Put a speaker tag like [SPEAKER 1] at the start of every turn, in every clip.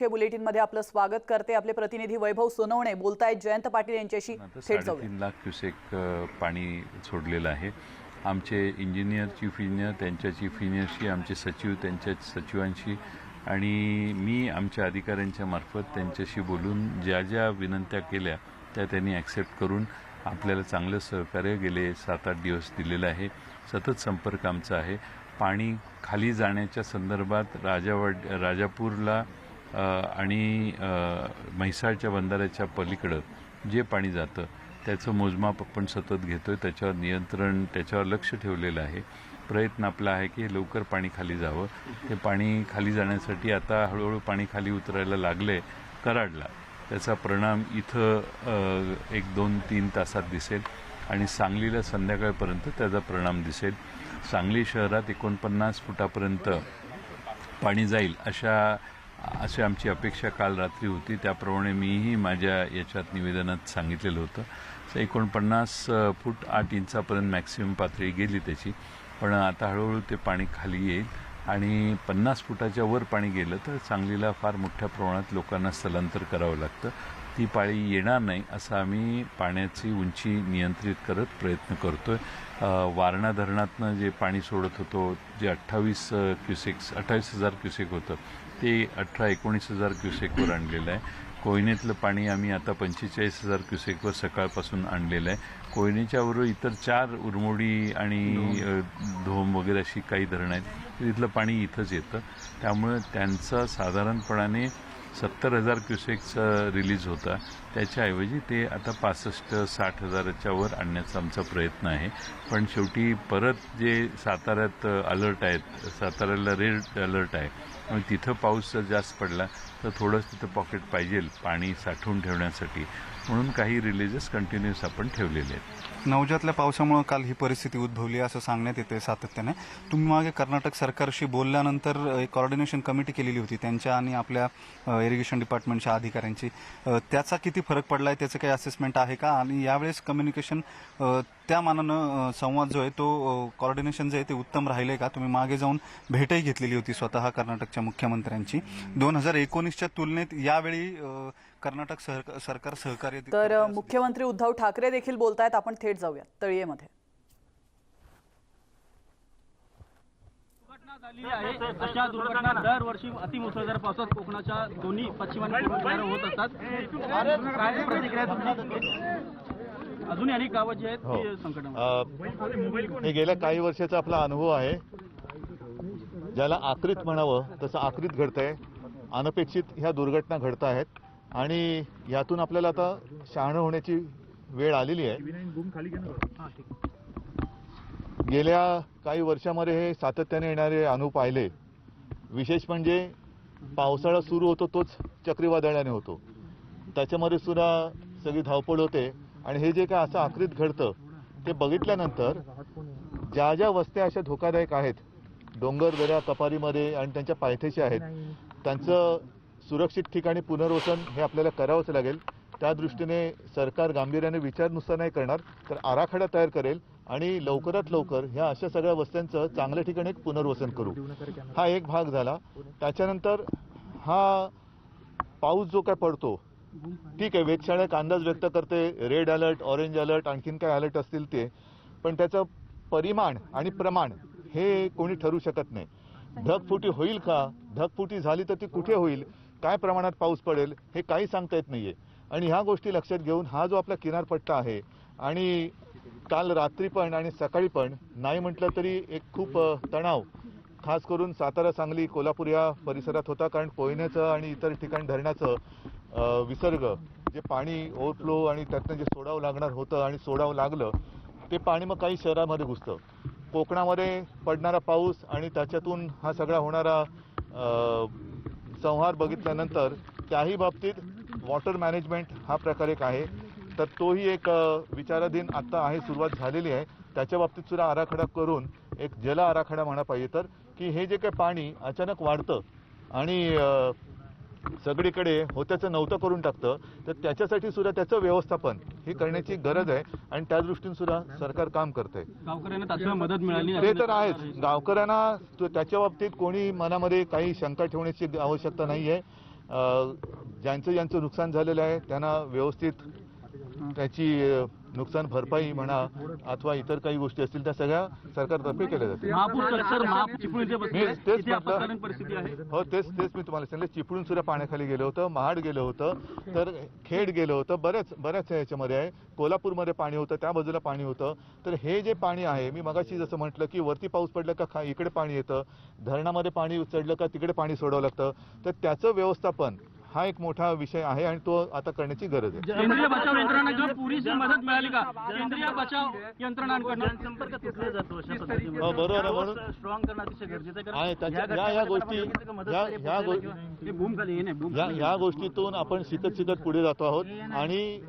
[SPEAKER 1] हे बुलेटिनमध्ये आपलं स्वागत करते आपले प्रतिनिधी वैभव सोनवणे. बोलतायत जयंत पाटील यांच्याशी थेट
[SPEAKER 2] साडेतीन लाख क्युसेक पाणी सोडलेलं आहे. आमचे इंजिनियर चीफ इंजिनियर त्यांच्या चीफ इंजिनियरशी आमचे सचिव त्यांच्या सचिवांशी आणि मी आमच्या अधिकाऱ्यांच्या मार्फत त्यांच्याशी बोलून ज्या ज्या विनंत्या केल्या त्या त्यांनी ॲक्सेप्ट करून आपल्याला चांगलं सहकार्य गेले सात आठ दिवस दिलेलं आहे. सतत संपर्क आमचा आहे. पाणी खाली जाण्याच्या संदर्भात राजावाड राजापूरला आणि म्हैसाळच्या बंधाऱ्याच्या पलीकडं जे पाणी जातं त्याचं मोजमाप आपण सतत घेतोय. त्याच्यावर नियंत्रण त्याच्यावर लक्ष ठेवलेलं आहे. प्रयत्न आपला आहे की लवकर पाणी खाली जावं. ते पाणी खाली जाण्यासाठी आता हळूहळू पाणी खाली उतरायला लागले कराडला. त्याचा परिणाम इथं एक दोन तीन तासात दिसेल आणि सांगलीला संध्याकाळपर्यंत त्याचा परिणाम दिसेल. सांगली शहरात एकोणपन्नास फुटापर्यंत पाणी जाईल अशा अशी आमची अपेक्षा काल रात्री होती. त्याप्रमाणे मीही माझ्या याच्यात निवेदनात सांगितलेलं होतं. एकोणपन्नास फूट आठ इंचापर्यंत मॅक्सिमम पातळी गेली त्याची. पण आता हळूहळू ते पाणी खाली येईल आणि पन्नास फुटाच्या वर पाणी गेलं तर सांगलीला फार मोठ्या प्रमाणात लोकांना स्थलांतर करावं लागतं. ती पाळी येणार नाही असं आम्ही पाण्याची उंची नियंत्रित करत प्रयत्न करतोय. आहे वारणा धरणातनं जे पाणी सोडत होतो जे अठ्ठावीस क्युसेक्स अठ्ठावीस हजार क्युसेक होतं ते अठरा एकोणीस हजार क्युसेकवर आणलेलं आहे. कोयनेतलं पाणी आम्ही आता पंचेचाळीस हजार क्युसेकवर सकाळपासून आणलेलं आहे. कोयनेच्या बरोबर इतर चार उरमोडी आणि धोम. वगैरे अशी काही धरणं आहेत. तिथलं पाणी इथंच येतं. त्यामुळं त्यांचं साधारणपणाने सत्तर हजार क्युसेकचा रिलीज होता. त्याच्याऐवजी ते आता पासष्ट साठ हजाराच्या वर आणण्याचा आमचा प्रयत्न आहे. पण शेवटी परत जे साताऱ्यात अलर्ट आहेत साताऱ्याला रेड अलर्ट आहे मग तिथं पाऊस जर जास्त पडला तर थोडंच तिथं पॉकेट पाहिजे पाणी साठवून ठेवण्यासाठी. म्हणून काही रिलीजेस कंटिन्युअस आपण ठेवलेले आहेत.
[SPEAKER 3] नवजातल्या पावसामुळे काल ही परिस्थिती उद्भवली असं सांगण्यात येते सातत्याने. तुम्ही मागे कर्नाटक सरकारशी बोलल्यानंतर एक कॉर्डिनेशन कमिटी केलेली होती त्यांच्या आणि आपल्या इरिगेशन डिपार्टमेंटच्या अधिकाऱ्यांची. त्याचा किती फरक पडला आहे त्याचं काही असेसमेंट आहे का? आणि यावेळेस कम्युनिकेशन त्या मानानं संवाद जो आहे तो कॉर्डिनेशन जे आहे ते उत्तम राहिलंय का? तुम्ही मागे जाऊन भेटही घेतलेली होती स्वतः कर्नाटकच्या मुख्यमंत्र्यांची. दोन हजार एकोणीसच्या तुलनेत यावेळी कर्नाटक सरकार सहकार्य
[SPEAKER 1] तर मुख्यमंत्री उद्धव ठाकरे देखील बोलतायत. आपण थेट जाऊया तळीयेमध्ये.
[SPEAKER 4] दुर्घटना झाली आहे. अशा दुर्घटना दरवर्षी अतिमुसळधार पावसात कोकणाच्या दोन्ही पश्चिम आणि होत असतात. काय प्रतिक्रिया तुमची? अजूनही अनेक गावं जी आहेत ती संकटामध्ये
[SPEAKER 5] अ, हे गेल्या काही वर्षाचा आपला अनुभव आहे. ज्याला आकृत म्हणावं तसं आकृत घडतंय. अनपेक्षित ह्या दुर्घटना घडत आहेत. आणि यातून आपल्याला आता शहाणं होण्याची वेळ आलेली आहे. गेल्या काही वर्षामध्ये हे सातत्याने येणारे अनुभव पाहिले. विशेष म्हणजे पावसाळा सुरू होतो तोच चक्रीवादळाने होतो. त्याच्यामध्ये सुद्धा सगळी धावपळ होते. आणि हे जे काय असं आकृत घडतं ते बघितल्यानंतर ज्या ज्या वस्त्या अशा धोकादायक आहेत डोंगर दऱ्या कपारीमध्ये आणि त्यांच्या पायथ्याशी आहेत त्यांचं सुरक्षित ठिकाणी पुनर्वसन हे आपल्याला करावंच लागेल. त्या दृष्टीने सरकार गांभीर्याने विचार नुसता नाही करणार तर आराखडा तयार करेल आणि लवकरात लवकर ह्या अशा सगळ्या वस्त्यांचं चांगल्या ठिकाणी एक पुनर्वसन करू. हा एक भाग झाला. त्याच्यानंतर हा पाऊस जो काय पडतो ठीक आहे वेधशाळा एक अंदाज व्यक्त करते. रेड अलर्ट ऑरेंज अलर्ट आणखीन काय अलर्ट असतील ते. पण त्याचं परिमाण आणि प्रमाण हे कोणी ठरू शकत नाही. ढगफुटी होईल का? ढगफुटी झाली तर ती कुठे होईल? काय प्रमाणात पाऊस पडेल? हे काही सांगता येत नाहीये. आणि ह्या गोष्टी लक्षात घेऊन हा जो आपला किनारपट्टा आहे आणि काल रात्री पण आणि सकाळी पण नाही म्हटलं तरी एक खूप तणाव. खास करून सातारा सांगली कोल्हापूर या परिसरात होता. कारण कोयनेचं आणि इतर ठिकाणी धरणाचं विसर्ग जे पाणी ओव्हरफ्लो आणि त्यातनं जे सोडावं लागणार होतं आणि सोडावं लागलं ते पाणी मग काही शहरामध्ये घुसतं. कोकणामध्ये पडणारा पाऊस आणि त्याच्यातून हा सगळा होणारा संहार बघितल्यानंतर त्याही बाबतीत वॉटर मॅनेजमेंट हा प्रकार एक आहे. तर तोही एक विचाराधीन आत्ता आहे सुरुवात झालेली आहे. त्याच्या बाबतीत सुद्धा आराखडा करून एक जल आराखडा म्हणा पाहिजे तर की हे जे काही पाणी अचानक वाढतं आणि सगळीकडे होत्याचं नव्हतं करून टाकतं तर त्याच्यासाठी सुद्धा त्याचं व्यवस्थापन ही करण्याची गरज आहे. आणि त्या दृष्टीने सुद्धा सरकार काम करतंय.
[SPEAKER 4] गावकऱ्यांना मदत मिळाली
[SPEAKER 5] ते तर आहेच. गावकऱ्यांना त्याच्या बाबतीत कोणी मनामध्ये काही शंका ठेवण्याची आवश्यकता नाहीये. अ, ज्यांचं ज्यांचं नुकसान झालेलं आहे त्यांना व्यवस्थित त्याची नुकसान भरपाई म्हणा अथवा इतर काही गोष्टी असतील त्या सगळ्या सरकारतर्फे केल्या जातील. हो तेच तेच मी तुम्हाला सांगितलं चिपळूण सुद्धा पाण्याखाली गेलं होतं महाड गेलं होतं तर खेड गेलं होतं बऱ्याच बऱ्याच याच्यामध्ये आहे. कोल्हापूरमध्ये पाणी होतं त्या बाजूला पाणी होतं. तर हे जे पाणी आहे मी मगाशी जसं म्हटलं की वरती पाऊस पडलं का खा इकडे पाणी येतं. धरणामध्ये पाणी चढलं का तिकडे पाणी सोडावं लागतं. तर त्याचं व्यवस्थापन हा एक मोठा विषय आहे आणि तो आता करण्याची गरज आहे.
[SPEAKER 4] केंद्रीय बचाव यंत्रणांकडून पुरेशी मदत मिळाली का? केंद्रीय बचाव यंत्रणांकडून. संपर्क तुटला जातो अशा
[SPEAKER 5] हो, बरोबर आहे, म्हणून-
[SPEAKER 4] स्ट्रॉंग करणं अतिशय गरजेचं
[SPEAKER 5] आहे, त्याच्या- या- या गोष्टी- या- गोष्टीतून आपण शिकत शिकत पुढे जातो आहोत. आणि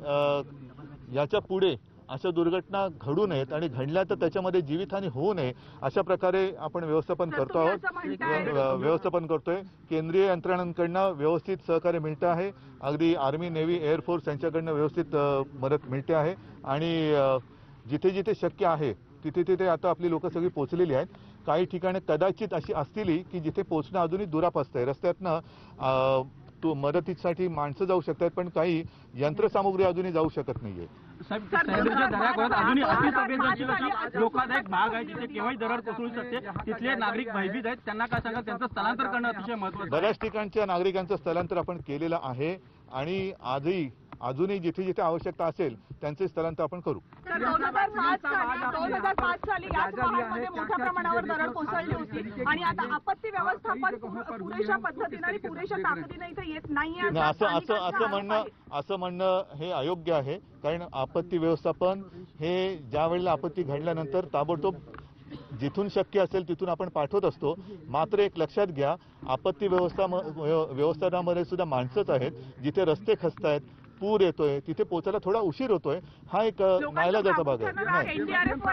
[SPEAKER 5] याच्यापुढे अशा दुर्घटना घडू नयेत आणि घडल्या तर त्याच्यामध्ये जीवितहानी होऊ नये अशा प्रकारे आपण व्यवस्थापन करतो आहोत. व्य- व्यवस्थापन करतोय. केंद्रीय यंत्रणांकडनं व्यवस्थित सहकार्य मिळतं आहे. अगदी आर्मी नेव्ही एअरफोर्स यांच्याकडनं व्यवस्थित मदत मिळते आहे. आणि जिथे जिथे शक्य आहे तिथे तिथे आता आपली लोक सगळी पोचलेली आहेत. काही ठिकाणी कदाचित अशी असतील की जिथे पोचणं अजूनही दुरापास्त आहे रस्त्यातनं तो मदतीसाठी माणसं जाऊ शकतात पण काही यंत्रसामुग्री अजूनही जाऊ शकत नाहीये.
[SPEAKER 4] साहेब सह्याद्रीच्या दऱ्याखोऱ्यात अजूनही अतिसंवेदनशील लोकांचा एक भाग आहे जिथे केव्हाही दरड कोसळू शकते तिथले नागरिक भयभीत आहेत त्यांना काय सांगा त्यांचं स्थलांतर करणं अतिशय महत्वाचं आहे.
[SPEAKER 5] बऱ्याच ठिकाणच्या नागरिकांचं स्थलांतर आपण केलेलं आहे आणि आजही अजूनही जिथे जिथे आवश्यकता असेल त्यांचे स्थलांतर आपण करू.
[SPEAKER 6] दोन हजार पाच साली दोन हजार पाच साली याच भागामध्ये मोठ्या प्रमाणावर दरड कोसळली होती. आणि आता आपत्ती व्यवस्थापन पुरेशा पद्धतीने आणि पुरेशा ताकदीने इथे येत नाहीये.
[SPEAKER 5] नाही, असं असं असं म्हणणं. असं म्हणणं हे अयोग्य आहे. कारण आपत्ती व्यवस्थापन हे ज्या वेळेला आपत्ती घडल्यानंतर ताबडतोब जिथून शक्य असेल तिथून आपण पाठवत असतो. मात्र एक लक्षात घ्या आपत्ती व्यवस्था व्यवस्थापनामध्ये सुद्धा माणसंच आहेत. जिथे रस्ते खचतायत पूर येतोय तिथे पोचायला थोडा उशीर होतोय. हा एक नाईलाजाचा भाग आहे.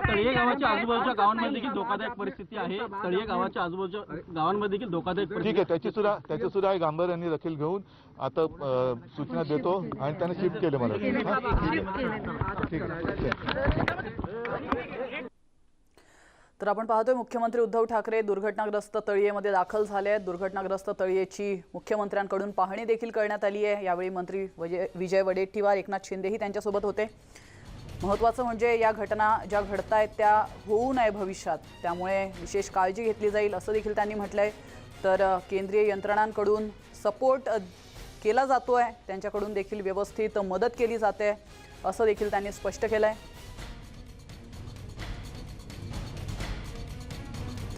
[SPEAKER 4] तळीये गावाच्या आजूबाजूच्या गावांमध्ये. देखील धोकादायक परिस्थिती आहे. तळीये गावाच्या आजूबाजूच्या गावांमध्ये देखील धोकादायक
[SPEAKER 5] ठीक आहे त्याची सुद्धा त्याची सुद्धा एक आंबर यांनी दखल घेऊन आता सूचना देतो आणि त्याने शिफ्ट केले मला? ठीक आहे.
[SPEAKER 1] तर आपण पाहतोय मुख्यमंत्री उद्धव ठाकरे दुर्घटनाग्रस्त तळीयेमध्ये दाखल झाले आहेत. दुर्घटनाग्रस्त तळीयेची मुख्यमंत्र्यांकडून पाहणी देखील करण्यात आली आहे. यावेळी मंत्री वजय विजय वडेट्टीवार एकनाथ शिंदेही त्यांच्यासोबत होते. महत्त्वाचं म्हणजे या घटना ज्या घडत आहेत त्या होऊ नये भविष्यात. त्यामुळे विशेष काळजी घेतली जाईल असं देखील त्यांनी म्हटलं आहे तर केंद्रीय यंत्रणांकडून सपोर्ट केला जातो आहे त्यांच्याकडून देखील व्यवस्थित मदत केली जाते असं देखील त्यांनी स्पष्ट केलं आहे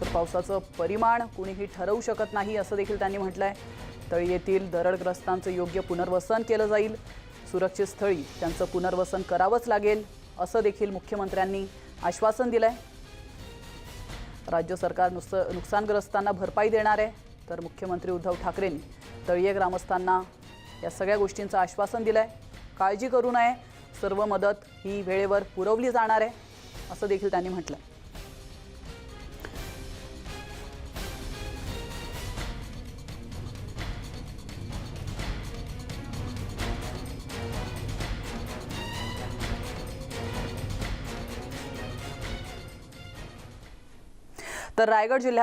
[SPEAKER 1] तर पावसाचं परिमाण कुणीही ठरवू शकत नाही असं देखील त्यांनी म्हटलं आहे तळी येथील दरडग्रस्तांचं योग्य पुनर्वसन केलं जाईल. सुरक्षित स्थळी त्यांचं पुनर्वसन करावंच लागेल असं देखील मुख्यमंत्र्यांनी आश्वासन दिलं आहे राज्य सरकार नुस नुकसानग्रस्तांना भरपाई देणार आहे तर मुख्यमंत्री उद्धव ठाकरेंनी तळीये ग्रामस्थांना या सगळ्या गोष्टींचं आश्वासन दिलं आहे काळजी करू नये सर्व मदत ही वेळेवर पुरवली जाणार आहे असं देखील त्यांनी म्हटलं तर रायगड जिल्ह्यात